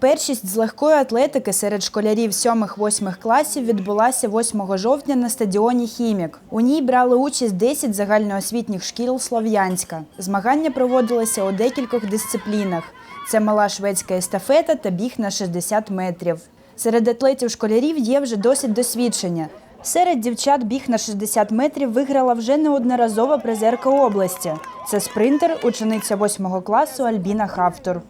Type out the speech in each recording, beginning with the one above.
Першість з легкої атлетики серед школярів 7-8 класів відбулася 8 жовтня на стадіоні Хімік. У ній брали участь 10 загальноосвітніх шкіл Слов'янська. Змагання проводилися у декількох дисциплінах: це мала шведська естафета та біг на 60 метрів. Серед атлетів школярів є вже досить досвідчення. Серед дівчат біг на 60 метрів виграла вже неодноразова призерка області. Це спринтер, учениця 8 класу Альбіна Хавтур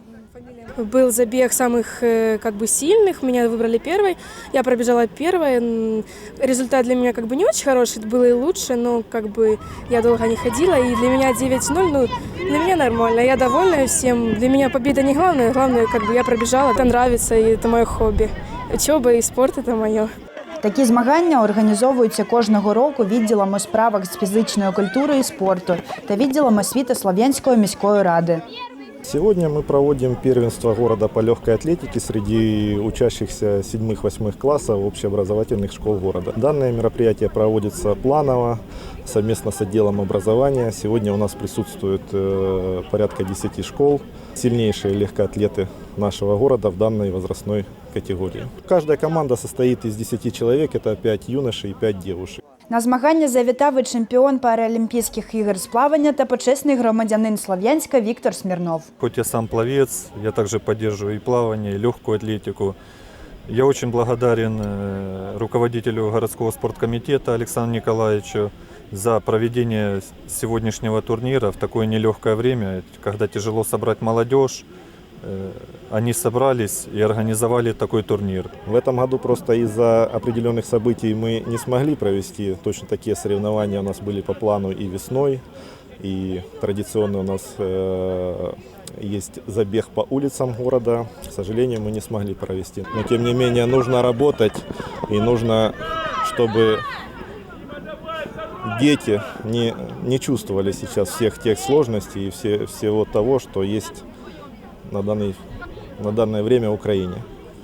Был забег самых э, как бы сильных, меня выбрали первой, я пробежала первой. М, Результат для меня как бы не очень хороший, было и лучше, но как бы я долго не ходила, и для меня 9-0, ну, для меня нормально, я довольна всем. Для меня победа не главное, главное, как бы я пробежала, это нравится, и это мое хобби. Учеба и спорт это мое. Такі змагання організовуються кожного року відділом у справах з фізичної культури і спорту та відділом освіти Слов'янської міської ради. Сегодня мы проводим первенство города по легкой атлетике среди учащихся 7-8 классов общеобразовательных школ города. Данное мероприятие проводится планово, совместно с отделом образования. Сегодня у нас присутствует э, порядка 10 школ, сильнейшие легкоатлеты нашего города в данной возрастной категории. Каждая команда состоит из 10 человек, это 5 юношей и 5 девушек. На змагання завітав і чемпіон Паралімпійських ігор з плавання та почесний громадянин Слов'янська Віктор Смірнов. Хоть я сам пловец, я также поддерживаю и плавание, и легкую атлетику. Я очень благодарен э, руководителю городского спорткомитета Александру Николаевичу за проведение сегодняшнего турнира в такое нелегкое время, когда тяжело собрать молодежь. Э, Они собрались и организовали такой турнир. В этом году просто из-за определенных событий мы не смогли провести точно такие соревнования. У нас были по плану и весной, и традиционно у нас э, есть забег по улицам города. К сожалению, мы не смогли провести. Но тем не менее нужно работать и нужно, чтобы дети не, не чувствовали сейчас всех тех сложностей и все, всего того, что есть на, данный, на данное время в Украине.